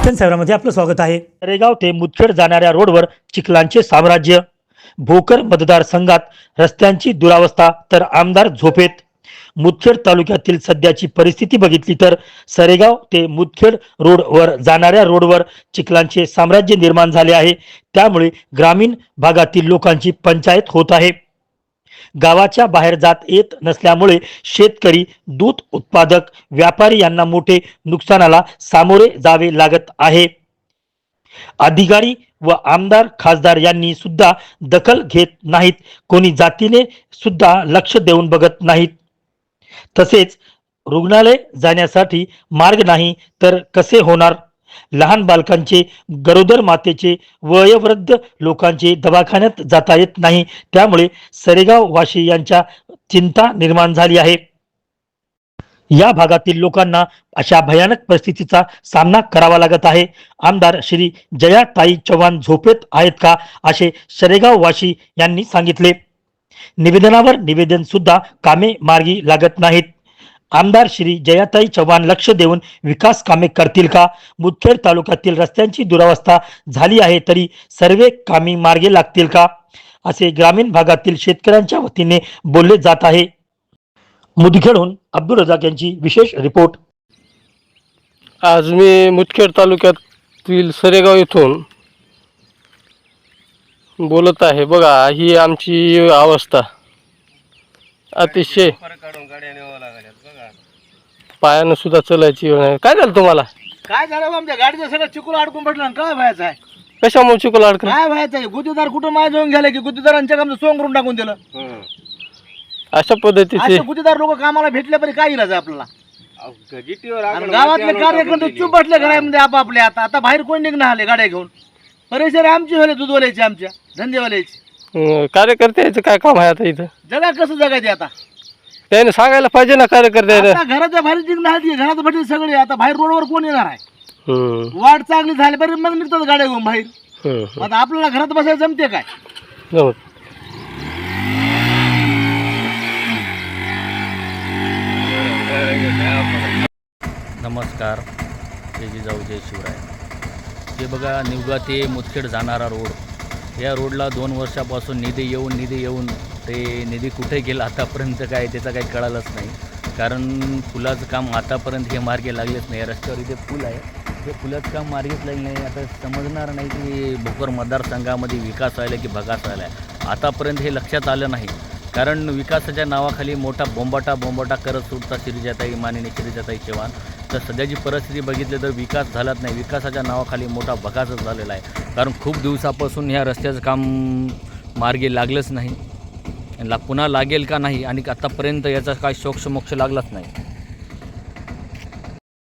Nation सेवरामध्ये आपलं स्वागत आहे. रेगाव ते मुदखेड जाणाऱ्या रोडवर चिखलांचे साम्राज्य भोकर मतदारसंघात रस्त्यांची दुरावस्था तर आमदार झोपेत. मुदखेड तालुक्यातील सध्याची परिस्थिती बघितली तर सरेगाव ते मुदखेड रोडवर जाणाऱ्या रोडवर चिखलांचे साम्राज्य निर्माण झाले आहे. त्यामुळे ग्रामीण भागातील लोकांची पंचायत होत आहे. गावाच्या बाहेर जात येत नसल्यामुळे शेतकरी दूध उत्पादक व्यापारी यांना मोठे नुकसानाला सामोरे जावे लागत आहे. अधिकारी व आमदार खासदार यांनी सुद्धा दखल घेत नाहीत. कोणी जातीने सुद्धा लक्ष देऊन बघत नाहीत. तसेच रुग्णालय जाण्यासाठी मार्ग नाही तर कसे होणार? लहान बालकांचे गरोदर मातेचे वयोवृद्ध लोकांचे दवाखान्यात जाता येत नाही. त्यामुळे सरेगाव वाशी यांच्या चिंता निर्माण झाली आहे. या भागातील लोकांना अशा भयानक परिस्थितीचा सामना करावा लागत आहे. आमदार श्री जयाताई चव्हाण झोपेत आहेत का? असे सरेगाव वाशी यांनी सांगितले. निवेदनावर निवेदन सुद्धा कामे मार्गी लागत नाहीत. आमदार श्री जयाताई चव्हाण लक्ष देऊन विकास कामे करतील का? मुदखेड तालुक्यातील रस्त्यांची दुरावस्था झाली आहे तरी सर्वे कामी मार्गी लागतील का? असे ग्रामीण भागातील शेतकऱ्यांच्या वतीने बोलले जात आहे. मुदखेडहून अब्दुल रजाक यांची विशेष रिपोर्ट. आज मी मुदखेड तालुक्यातील सरेगाव येथून बोलत आहे. बघा ही आमची अवस्था. अतिशय पायानं सुद्धा चलायची वेळ नाही. काय झालं तुम्हाला? काय झालं बा आमच्या गाडीचं सगळं चिकूल अडकून पडलं आणि काय व्हायचं आहे? कशामुळे चिकल अडकलं? काय व्हायचं आहे? गुत्तेदार कुठं माय जाऊन गेले की गुत्तेदारांच्या काम सोंग करून टाकून दिलं? अशा पद्धतीचे. असे गुत्तेदार लोक कामाला भेटले तरी काय इलाज आहे आपल्याला? आणि गावातले कार्यकर्ते चुप बसले घरामध्ये आपापले आता. आता बाहेर कोण निघणार आले गाड्या घेऊन? परेशानी आमची होले दूधवाल्याची आमच्या धंदेवाल्याची. अं, कार्यकर्त्याचं काय काम आहे आता इथं? जगा कसं जगायचे आता? त्याने सांगायला पाहिजे ना कार्यकर्त्याला. आता घराच्या बाहेर आली, घरात भेटले सगळे आता बाहेर रोडवर कोण येणार आहे? हम्म, वाट चांगली झाली बरं मग निघतात गाड्या घेऊन बाहेर. हम्म, आता आपल्याला घरात बसायला जमते काय? जमत. नमस्कार. जय जिजाऊ जय शिवराय. हे बघा निवगा ते मुदखेड जाणारा रोड. या रोडला दोन वर्षापासून निधी येऊन निधी येऊन ते निधी कुठे गेला आतापर्यंत काय त्याचं काही कळालंच नाही. कारण पुलाचं काम आतापर्यंत हे मार्गे लागलेच नाही. या रस्त्यावर इथे पूल आहे. हे पुलाचं काम मार्गेच लागले नाही. आता समजणार नाही की भोकर मतदारसंघामध्ये विकास व्हायला की भगास व्हायला. आहे आतापर्यंत हे लक्षात आलं नाही. कारण विकासाच्या नावाखाली मोठा बोंबाटा बोंबाटा करत सुटता शिरीजाताई मानिनी शिरीजाताई चव्हाण. तर सध्याची परिस्थिती बघितली तर विकास झालाच नाही. विकासाच्या नावाखाली मोठा भगासच झालेला आहे. कारण खूप दिवसापासून ह्या रस्त्याचं काम मार्गी लागलंच नाही. ला पुन्हा लागेल का नाही आणि आतापर्यंत याचा काय शोक्ष मोक्ष लागलाच नाही.